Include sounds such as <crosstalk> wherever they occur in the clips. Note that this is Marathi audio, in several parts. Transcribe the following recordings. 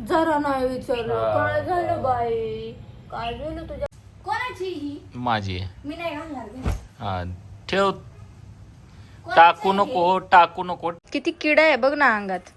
जरा नाही विचारलं. काय झालं बाई काय झालं तुझ्या कोणाची ही माझी आहे. मी नाही घालणार घे. हा ठेव टाकू? नको टाकू नको किती किडा आहे बघ ना अंगात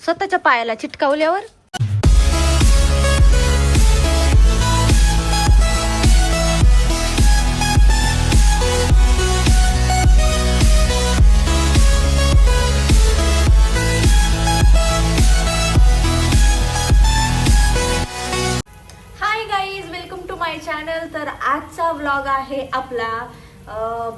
स्वतःच्या पायाला चिटकावल्यावर चॅनल तर आजचा व्लॉग आहे आपला.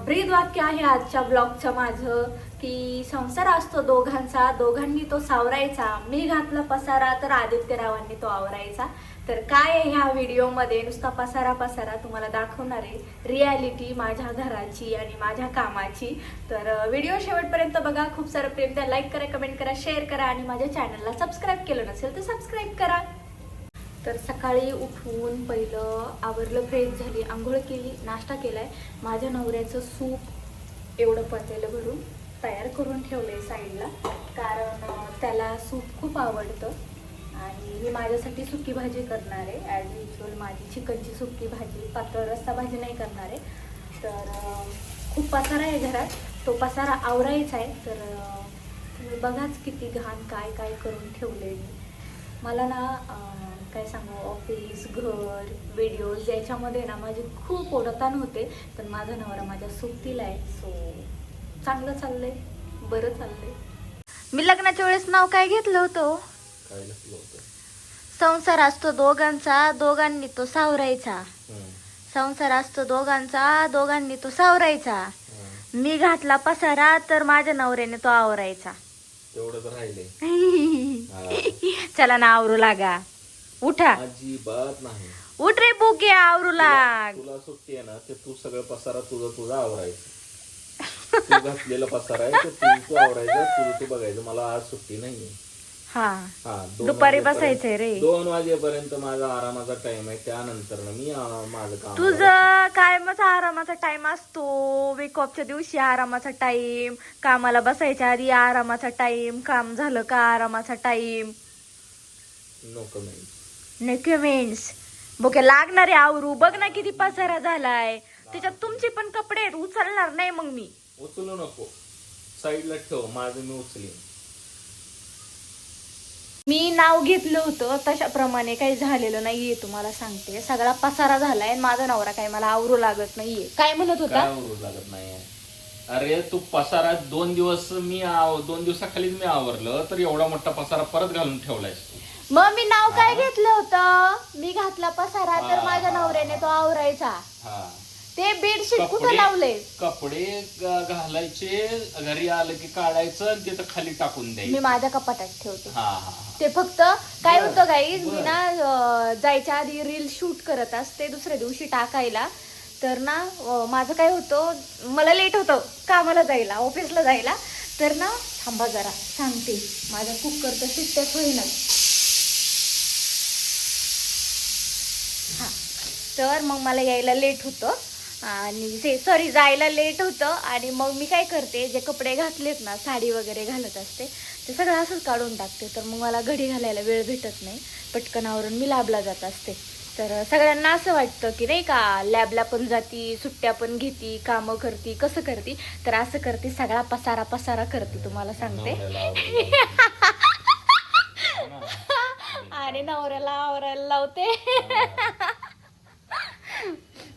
ब्रीद वाक्य आहे आजच्या ब्लॉगचं माझं की संसार असतो दोघांचा दोघांनी तो सावरायचा. मी घातला पसारा तर आदित्यरावांनी तो आवरायचा. तर काय आहे ह्या व्हिडिओमध्ये? नुसता पसारा पसारा तुम्हाला दाखवणार आहे. रियालिटी माझ्या घराची आणि माझ्या कामाची. तर व्हिडिओ शेवटपर्यंत बघा. खूप सारं प्रेम द्या. लाईक करा कमेंट करा शेअर करा आणि माझ्या चॅनलला सबस्क्राईब केलं नसेल तर सबस्क्राईब करा. तर सकाळी उठून पहिलं आवरलं फ्रेश झाली आंघोळ केली नाश्ता केला आहे माझ्या नवऱ्याचं सूप एवढं पतेलं भरून तयार करून ठेवलं आहे साईडला. कारण त्याला सूप खूप आवडतं आणि मी माझ्यासाठी सुकी भाजी करणार आहे. ॲज युजल माझी चिकनची सुकी भाजी पातळ रस्सा भाजी नाही करणार आहे. तर खूप पसारा आहे घरात. तो पसारा आवरायचा आहे. तर तुम्ही बघाच किती घाण काय काय करून ठेवले मी. मला ना काय सांगू? ऑफिस घर व्हिडिओज याच्यामध्ये ना माझी खूप ओढताण होते. पण माझा नवरा माझ्या सोबतीला आहे सो चांगलं चाललंय बरं चाललंय. मी लग्नाच्या वेळेस नाव काय घेतलं होतं? काय नसलं होतं? संसार असतो दोघांचा दोघांनी तो सावरायचा. संसार असतो दोघांचा दोघांनी तो सावरायचा. मी घातला पसारा तर माझ्या नवऱ्याने तो आवरायचा. राहिले. <laughs> चला ना आवरू लागा. उठा. अजिबात नाही. उठ रे बुके आवरू लाग. तुला सुट्टी आहे ना ते तू सगळं पसारा तुझा तुझा आवरायचं. तू घातलेला पसारा आहे ते तू तू आवरायचं तुझं तू बघायचं. मला आज सुट्टी नाहीये. हा. हा दोन दुपारी वाजेपर्यंत- बसायचंय रे. दोन वाजेपर्यंत माझा आरामाचा टाइम आहे. त्यानंतर ना मी माझं काम तुझं कायमचा आरामाचा टाइम असतो. वेक ऑफच्या दिवशी आरामाचा टाइम कामाला बसायच्या आधी आरामाचा टाइम काम झालं का आरामाचा टाइम नो कमेंट नेक्युमेंट्स बोके लागणारे आवरू बघ ना किती पसारा झालाय. त्याच्यात तुमचे पण कपडे आहेत उचलणार नाही मग मी. उचलू नको. साईडला ठेव माझं मी उचलीन. मी नाव घेतलं होतं तशाप्रमाणे काही झालेलं नाहीये तुम्हाला सांगते. सगळा पसारा झालाय आणि माझा नवरा काही मला आवरू लागत नाहीये. काय म्हणत होता? काय आवरू लागत नाही अरे तू पसारा दोन दिवस मी आव- दोन दिवसाखाली मी आवरलं तर एवढा मोठा पसारा परत घालून ठेवलायस तू. मग मी नाव काय घेतलं होतं? मी घातला पसारा तर माझ्या नवऱ्याने तो आवरायचा. हा. ते बेडशीट कुठं लावले? कपडे ग- घालायचे घरी आलं की काढायचं आणि तिथं खाली टाकून मी द्यायचं माझ्या कपाटात ठेवते. हा हा हा. ते फक्त काय होतं गाईज मी. ना अं, जायच्या आधी रील शूट करत असते दुसऱ्या दिवशी टाकायला. तर ना अं, माझं काय होतं मला लेट होतं कामाला जायला ऑफिसला जायला. तर ना थांबा जरा सांगते. माझ्या कुकर तर शिट्ट्याच होईनाच. तर मग मला यायला लेट होतं. आणि ते सॉरी जायला लेट होतं. आणि मग मी काय करते जे कपडे घातलेत ना साडी वगैरे घालत असते ते सगळं असंच काढून टाकते. तर मग मला घडी घालायला वेळ भेटत नाही. पटकन आवरून मी लॅबला जात असते. तर सगळ्यांना असं वाटतं की नाही का लॅबला पण जाती सुट्ट्या पण घेती कामं करती कसं करती? तर असं करते सगळा पसारा पसारा करते तुम्हाला सांगते. <laughs> आणि नवऱ्याला आवरायला लावते.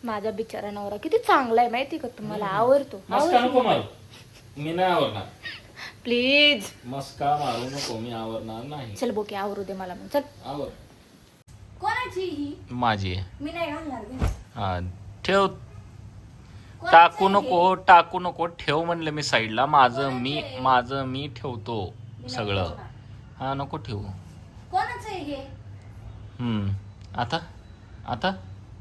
माझा बिचारा नवरा किती चांगला आहे माहिती का तुम्हाला? आवडतो मस्का नको मारू. मी नाही आवरणार. प्लीज. मस्का मारू नको मी आवरणार नाही. चल बोके आवरू दे मला मग. चल. आवर. कोणाची ही? माझी आहे. मी नाही घालणार हा ठेव. टाकू नको टाकू नको ठेव म्हणलं मी साईडला. माझं मी माझं मी ठेवतो सगळं. हा नको ठेवू. कोणाचं आहे हे? हम्म आता? आता?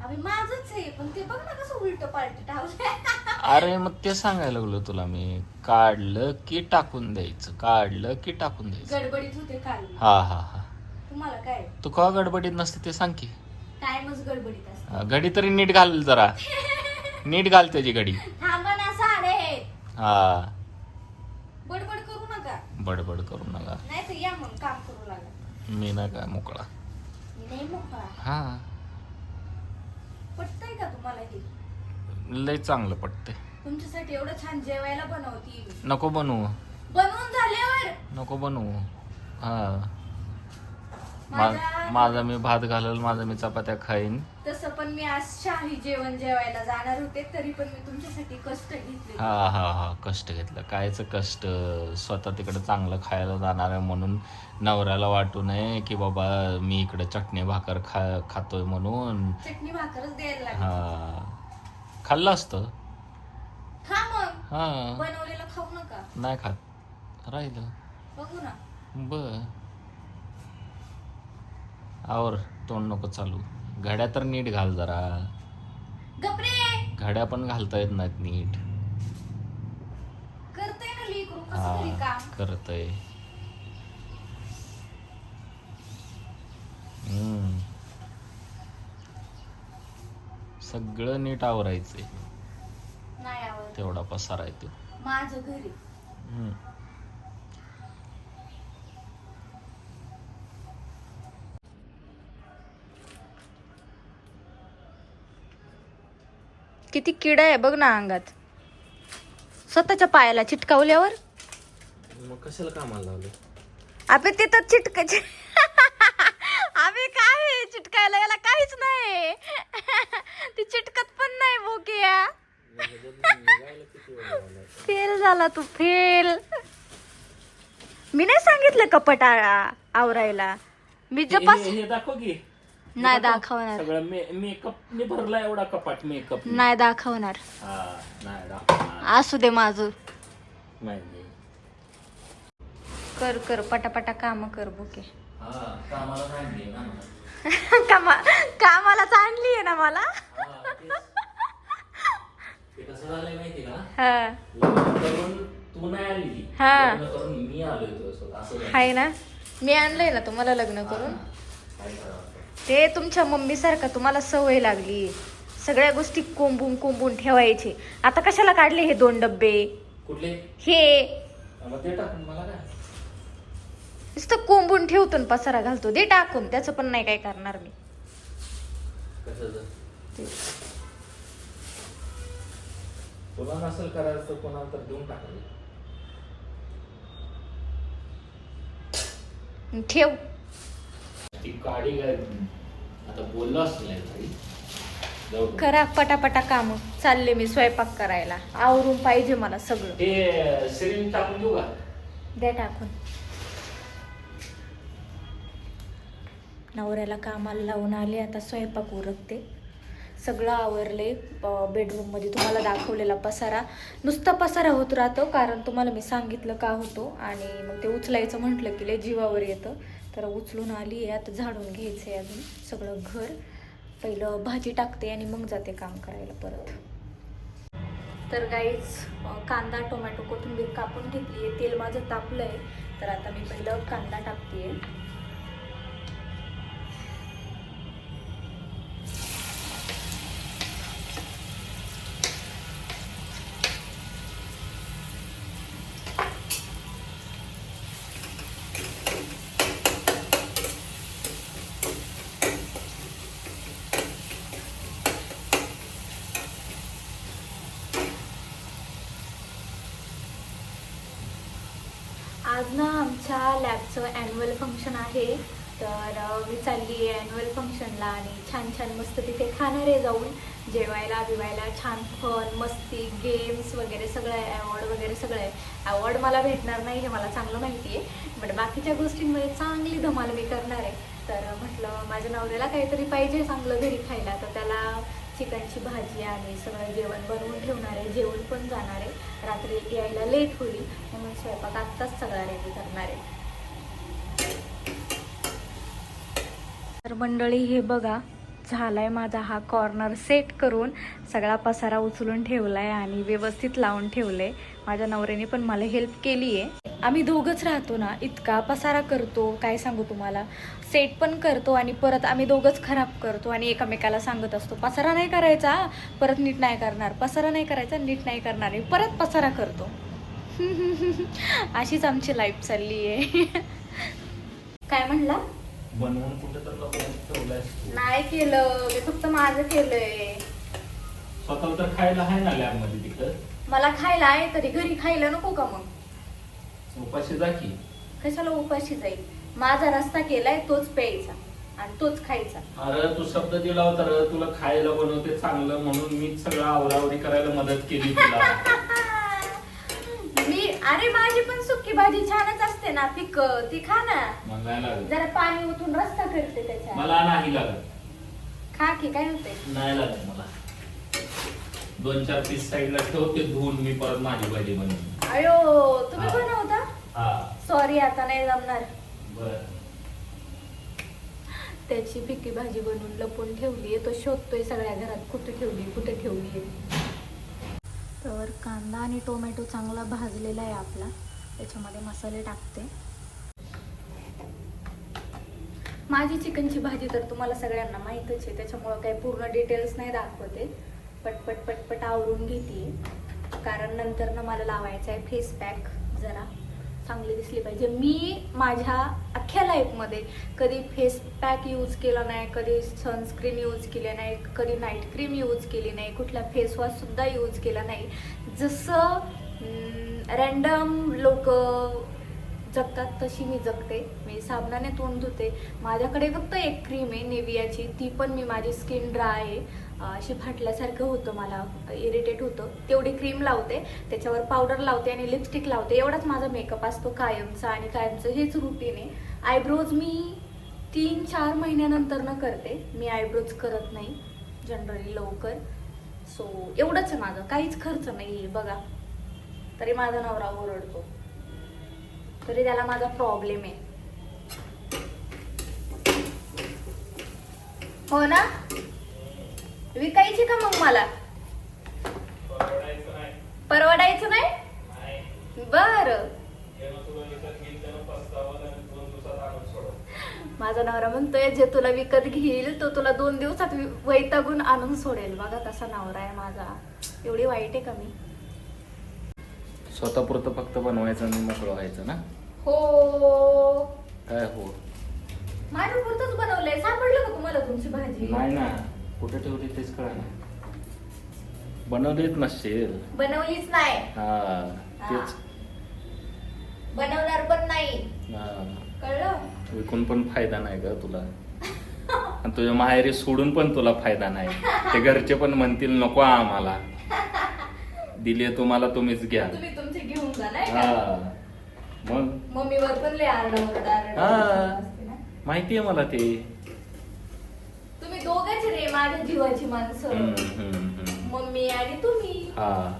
अरे माझंच आहे पण ते बघ ना कसं उलट पालट टावलं अरे मग ते सांगायला लागलो तुला मी. काढलं की टाकून द्यायचं. काढलं की टाकून द्यायचं. गडबडीत होते काल. हा हा हा. तुम्हाला काय? तू का गडबडीत नसते ते सांग की. टाइमच गडबडीत असतो. हा, घडी तरी नीट घाल जरा. नीट घाल त्याची घडी. थांबा ना साडे. हा. बडबड करू नका. बडबड करू नका. नाही तर या मग काम करू लागा मी ना काय मोकळा. मी नाही मोकळा. हा. पटतंय का तुम्हाला हे? लय चांगलं पटते तुमच्यासाठी एवढं छान जेवायला बनवती नको बनवू. बनवून झाल्यावर? नको बनवू. हा. मा- माझा मी भात घालल माझा मी चपात्या खाईन. तसं पण मी आज शाही जेवण जेवायला जाणार होते तरी पण मी तुमच्यासाठी कष्ट घेतले. हा हा हा कष्ट घेतलं. कायच कष्ट? स्वतः तिकडे चांगलं खायला जाणार आहे म्हणून नवऱ्याला वाटू नये की बाबा मी इकडे चटणी भाकर खा खातोय म्हणून. चटणी भाकरच द्यायला लागली. हा. खाल्लं असतं. खा मग. हा. बनवलेलं खाऊ नका. नाही खात. राहिलं. बघू ना. बर. आवर तोंड नको चालू. घड्या तर नीट घाल जरा. गपरे! घड्या पण घालता येत नाहीत नीट. करतय ना लेकरू कसं तरी हा काम? करतय. हम्म. सगळं नीट आवरायचंय. नाही आवडत तेवढा पसारा आहे तो. माझं घरी हम्म. किती किडा आहे बघ ना अंगात. स्वतःच्या पायाला चिटकावल्यावर. मग कशाला कामाला लावलं? अबे ते तर चिटकायचे <laughs> अबे काय चिटकायला याला काहीच नाही. <laughs> ती चिटकत पण नाही बोकिया <laughs> फेल झाला तू फेल. मी नाही सांगितलं कपट आवरायला. मी जपास दाखव की. नाही दाखवणार. सगळं मेकअप ने भरला एवढा कपाट मेकअप. नाही दाखवणार. हा नाही दाखवणार. असू दे माझं. कर कर पटापटा काम कर बुके. हा कामाला ना. <laughs> कामा आणली आहे ना मला? हा, तेच. ते कसं झालंय माहिती का? हा. लग्न करून तू नाही आली. हा. लग्न करून मी आलोय तुझ्यासोबत. असं झालं. आहे ना? मी आणलंय ना तुम्हाला लग्न करून? काय करावं? ते तुमच्या मम्मी सारखं तुम्हाला सवय लागली. सगळ्या गोष्टी कोंबून कोंबून ठेवायचे. आता कशाला काढले हे दोन डब्बे? कुठले? हे. मग ते टाकून मला काय? नुसतं कोंबून ठेवतो आणि पसारा घालतो. दे टाकून. त्याचं पण नाही काय करणार मी. कशाचं ते. तुला नसेल करायचं तर कोणाला तर देऊन टाकायचं ठेव. काय आता बोललो जाऊ दे. करा पटापटा काम. चालले मी स्वयंपाक करायला. आवरून पाहिजे मला सगळं. सिरिंज टाकून देऊ का? द्या टाकून. नवऱ्याला कामाला लावून आले आता स्वयंपाक उरकते. सगळं आवरले बेडरूममध्ये तुम्हाला दाखवलेला पसारा. नुसता पसारा होत राहतो कारण तुम्हाला मी सांगितलं का होतो. आणि मग ते उचलायचं म्हटलं की लय जीवावर येतं. तर उचलून आली आहे आता झाडून घ्यायचं आहे अजून सगळं घर. पहिलं भाजी टाकते आणि मग जाते काम करायला परत. तर गाईच कांदा टोमॅटो कोथिंबीर कापून घेतली आहे तेल माझं तापलं आहे तर आता मी पहिलं कांदा टाकते आज ना आमच्या लॅबचं ॲन्युअल फंक्शन आहे. तर मी चालली आहे ॲन्युअल फंक्शनला आणि छान छान मस्त तिथे खाणार आहे जाऊन जेवायला बिवायला छान फन मस्ती गेम्स वगैरे सगळं आहे अवॉर्ड वगैरे सगळं आहे. अवॉर्ड मला भेटणार नाही हे मला चांगलं माहिती आहे. बट बाकीच्या गोष्टींमध्ये चांगली धमाल मी करणार आहे. तर म्हटलं माझ्या नवऱ्याला काहीतरी पाहिजे चांगलं घरी खायला तर त्याला चिकनची भाजी आणि सगळं जेवण बनवून ठेवणार आहे जेवण पण जाणार आहे. रात्री यायला लेट होईल म्हणून स्वयंपाक आत्ताच सगळा रेडी करणार आहे. तर मंडळी हे बघा झालाय माझा हा कॉर्नर सेट करून सगळा पसारा उचलून ठेवलाय आणि व्यवस्थित लावून ठेवलंय. माझ्या नवऱ्याने पण मला हेल्प केली आहे आम्ही दोघंच राहतो ना इतका पसारा करतो काय सांगू तुम्हाला? सेट पण करतो आणि परत आम्ही दोघंच खराब करतो आणि एकमेकाला सांगत असतो पसारा नाही करायचा परत नीट नाही करणार पसारा नाही करायचा नीट नाही करणार परत पसारा करतो. <laughs> अशीच आमची लाईफ चालली आहे काय म्हणला? बनवून कुठे. नाही केलं मी फक्त माझं केलंय. स्वतः तर खायला आहे ना लॅबमध्ये तिकडं मला खायला आहे तरी घरी खायला नको का मग? उपाशी जा की. कशाला उपाशी जाईल? माझा रस्ता केलाय तोच प्यायचा आणि तोच खायचा. अरे तू शब्द दिला होता रे तुला खायला बनवते चांगलं म्हणून मी सगळं आवरावरी करायला मदत केली तुला. <laughs> मी अरे माझी पण सुकी भाजी छानच असते ना पिक ती खा ना. मला नाही लागत. जरा पाणी ओतून रस्ता करते त्याच्या मला नाही लागत. खा की काय होते नाही लागत मला. दोन चार पीस साईडला ठेवते धुवून मी परत माझी भाजी बनवून अयो तुम्ही हा. बनवता? हा. सॉरी आता नाही जमणार. बर. त्याची पिकी भाजी बनवून लपून ठेवली तो शोधतोय सगळ्या घरात कुठे ठेवली कुठे ठेवली तर कांदा आणि टोमॅटो चांगला भाजलेला आहे आपला. त्याच्यामध्ये मसाले टाकते. माझी चिकनची भाजी तर तुम्हाला सगळ्यांना माहीतच आहे त्याच्यामुळं काही पूर्ण डिटेल्स नाही दाखवते. पटपट पटपट आवरून घेते. कारण नंतर ना मला लावायचा आहे फेस पॅक जरा. चांगली दिसली पाहिजे. मी माझ्या अख्ख्या लाईफमध्ये कधी फेस पॅक यूज केला नाही कधी सनस्क्रीन यूज केले नाही कधी नाईट क्रीम यूज केली नाही कुठला फेस वॉशसुद्धा यूज केला नाही. जसं रँडम लोक जगतात तशी मी जगते. मी साबणाने तोंड धुते. माझ्याकडे फक्त एक क्रीम आहे नेवियाची. ती पण मी माझी स्किन ड्राय आहे. अशी फाटल्यासारखं होतं मला. इरिटेट होतं. तेवढी क्रीम लावते. त्याच्यावर पावडर लावते आणि लिपस्टिक लावते. एवढाच माझा मेकअप असतो कायमचा आणि कायमचं हेच रुटीन आहे. आयब्रोज मी तीन चार महिन्यानंतर न करते. मी आयब्रोज करत नाही. जनरली लवकर. सो एवढंच आहे माझं. काहीच खर्च नाही आहे बघा. तरी माझा नवरा ओरडतो. तरी त्याला माझा प्रॉब्लेम आहे. हो ना? विकायची का मग मला? परवडायचं नाही. बर. माझा नवरा म्हणतोय जे तुला विकत घेईल तो तुला दोन दिवसात वैतागून आणून सोडेल. बघा तसा नवरा आहे माझा. एवढी वाईट आहे का मी? स्वतःपुरतं फक्त बनवायचं आणि मोकळं व्हायचं ना? हो. काय हो? माझ्या पुरतच बनवलंय. सापडलं का तुम्हाला तुमची भाजी? नाही ना. कुठे ठेवली तेच कळा ना. बनवलीच नसेल बनवलीच नाही. हा तेच. बनवणार पण नाही. हा. कळलं? विकून पण फायदा नाही का तुला. आणि तुझ्या माहेरी सोडून पण तुला फायदा नाही. ते घरचे पण म्हणतील नको आम्हाला. दिले तुम्हाला तुम्हीच घ्या. तुम्ही तुमचे घेऊन जा नाही हा. मग? मम्मीवर पण लय आरडा ओरडा आरडा हा. ओरडा असते ना. माहितीये मला ते. तुम्ही दोघच रे माझ्या जीवाची माणसं. हम्म, हम्म, हम्म. मम्मी आणि तुम्ही. हा.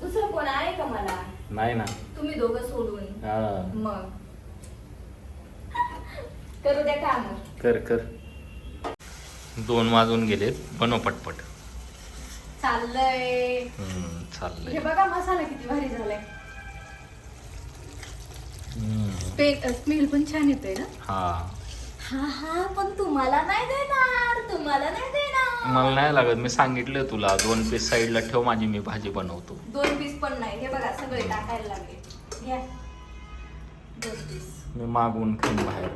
दुसरं कोण आहे का मला? नाही ना. तुम्ही दोघं सोडून. हा. मग. करू द्या काम. कर कर. दोन वाजून गेलेत. बनव पटपट. चाललंय. हम्म, हे चाललंय बघा मसाला किती भारी झालाय. स्मेल पण छान येतोय ना? हा. हा हा पण तुम्हाला नाही देणार तुम्हाला नाही देणार. मला नाही लागत मी सांगितलं तुला दोन पीस साईडला ठेव माझी मी भाजी बनवतो. दोन पीस पण नाही हे बघा सगळे टाकायला लागले. घ्या. दोन पीस मी मागून खाईन बाहेर.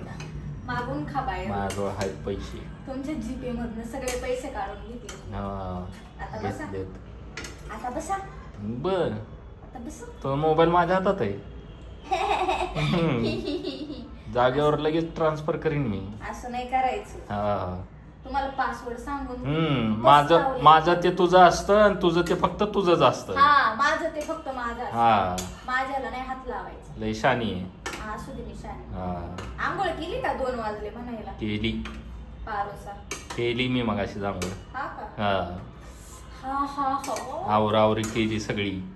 मागून खा बाहेर. माझ्याजवळ आहेत पैसे. तुमच्या जीपे मधनं सगळे पैसे काढून घेते. हा आता बसा. घेतलेत आता बसा. बर. आता बसा. तो मोबाईल माझ्या हातात आहे. <laughs> जागेवर लगेच ट्रान्सफर करीन मी. असं नाही करायचं. हा. तुम्हाला पासवर्ड सांगून हम्म माझं. माझं ते तुझं असतं आणि तुझं ते फक्त तुझंच असतं. हा माझं ते फक्त माझं असतं. हा. माझ्याला नाही हात लावायचा. लय शानी आहे. हा, असू दे हा. आंघोळ केली का दोन वाजले म्हणायला? केली. पारोसा. केली मी मगाशी जांभूळ हा का? हा. हा हा हा. आवरावरी केली सगळी.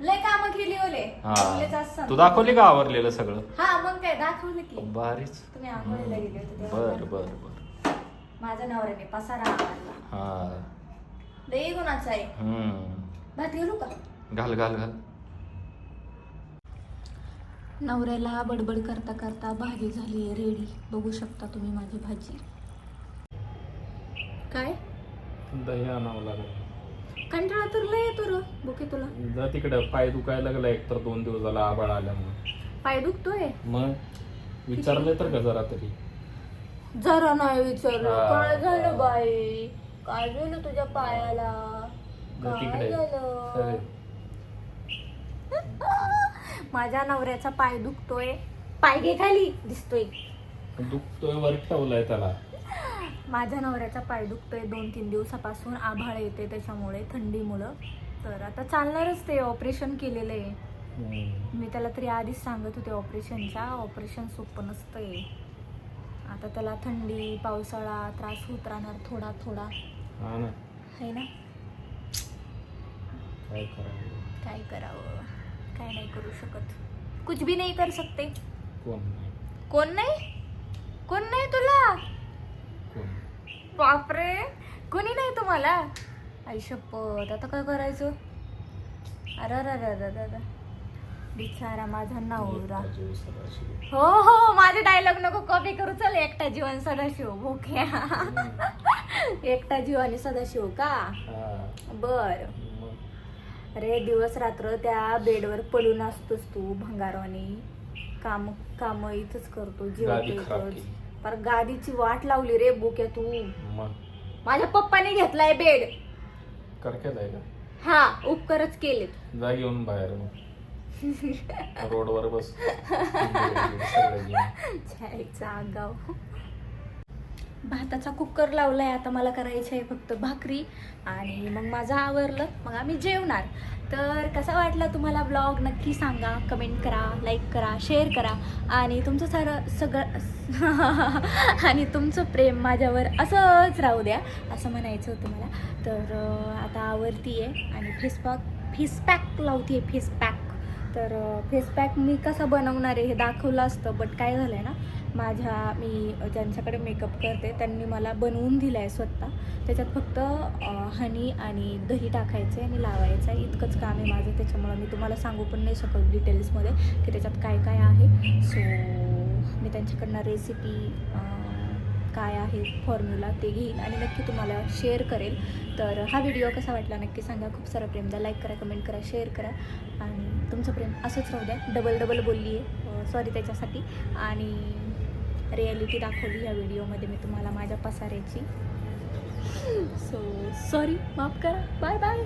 लय काम केली ओले. बोललेच हा असताना. तू दाखवली का आवरलेलं सगळं? हा मग काय दाखवलं की. भारीच. तुम्ही आंघोळीला गेले होते तेव्हा. बर. बर बर. माझ्या नवऱ्याने पसारा आवडला हा. लय गुणाचा आहे. हम्म. भात घालू का? घाल घाल घाल. नवऱ्याला बडबड करता करता भाजी झाली आहे रेडी बघू शकता तुम्ही माझी भाजी. काय? दही आणावं लागेल. कंटाळा तर लय येतो र बुके तुला. जा तिकडे पाय दुखायला लागला एक तर दोन दिवस झाला आबाळ आल्यामुळे. पाय दुखतोय? मग? विचारलं तर का जरा तरी? जरा नाही विचारलं. हा. काय झालं बाई? काय झालं तुझ्या पायाला? जा काय तिकडे. झालं? अरे, <laughs> माझ्या नवऱ्याचा पाय दुखतोय. पाय घे खाली दिसतोय. दुखतोय वर ठेवलाय त्याला. माझ्या नवऱ्याचा पाय दुखतोय दोन तीन दिवसापासून आभाळ येते त्याच्यामुळे थंडीमुळं. तर आता चालणारच ते ऑपरेशन केलेलं आहे. मी त्याला तरी आधीच सांगत होते ऑपरेशनच्या ऑपरेशन सोपं नसतंय. आता त्याला थंडी पावसाळा त्रास होत राहणार थोडा थोडा. हा ना? काय करावं? काय करावं? काय नाही करू शकत. कुछ भी नाही कर सकते. कोण नाही. कोण नाही? कोण नाही तुला? बापरे कोणी नाही तुम्हाला आई शपथ आता काय करायचं अरे अरे अरे. बिचारा माझा नवरा. हो हो माझे डायलॉग नको कॉपी करू चल एकटा जीवन सदाशिव भोक्या एकटा जीव आणि सदाशिव का. बर अरे दिवस रात्र त्या बेडवर पडून असतोस तू भंगारवानी काम काम इथंच करतो गादी खराब केली. पर गादीची वाट लावली रे बोक्या तू. मग? माझ्या पप्पाने घेतलाय बेड. आहे का? हा उपकारच केलेत. जा घेऊन बाहेर मग. <laughs> रोडवर बस. <laughs> सगळे घेऊन. आगाव. भाताचा कुकर लावला आहे आता मला करायचं आहे फक्त भाकरी आणि मग माझं आवरलं. मग आम्ही जेवणार. तर कसा वाटला तुम्हाला ब्लॉग नक्की सांगा. कमेंट करा लाईक करा शेअर करा. आणि तुमचं सारं सगळं <laughs> आणि तुमचं प्रेम माझ्यावर असंच राहू द्या असं म्हणायचं होतं मला. तर आता आवडती आहे आणि फेसपॅक पॅक फेस पॅक लावते आहे फेसपॅक तर फेसपॅक मी कसा बनवणार आहे हे दाखवलं असतं बट काय झालं आहे ना माझ्या मी ज्यांच्याकडे मेकअप करते त्यांनी मला बनवून दिलं आहे स्वतः. त्याच्यात फक्त हनी आणि दही टाकायचं आहे आणि लावायचं आहे इतकंच काम आहे माझं. त्याच्यामुळं मी तुम्हाला सांगू पण नाही शकत डिटेल्समध्ये की त्याच्यात काय काय आहे. सो मी त्यांच्याकडनं रेसिपी काय आहे फॉर्म्युला ते घेईन आणि नक्की तुम्हाला शेअर करेल. तर हा व्हिडिओ कसा वाटला नक्की सांगा. खूप सारं प्रेम द्या. लाईक करा कमेंट करा शेअर करा. आणि तुमचं प्रेम असंच राहू द्या. डबल डबल बोलली आहे सॉरी त्याच्यासाठी. आणि रिॲलिटी दाखवली या व्हिडिओमध्ये मी तुम्हाला माझ्या पसाऱ्याची. सो सॉरी माफ करा. Bye bye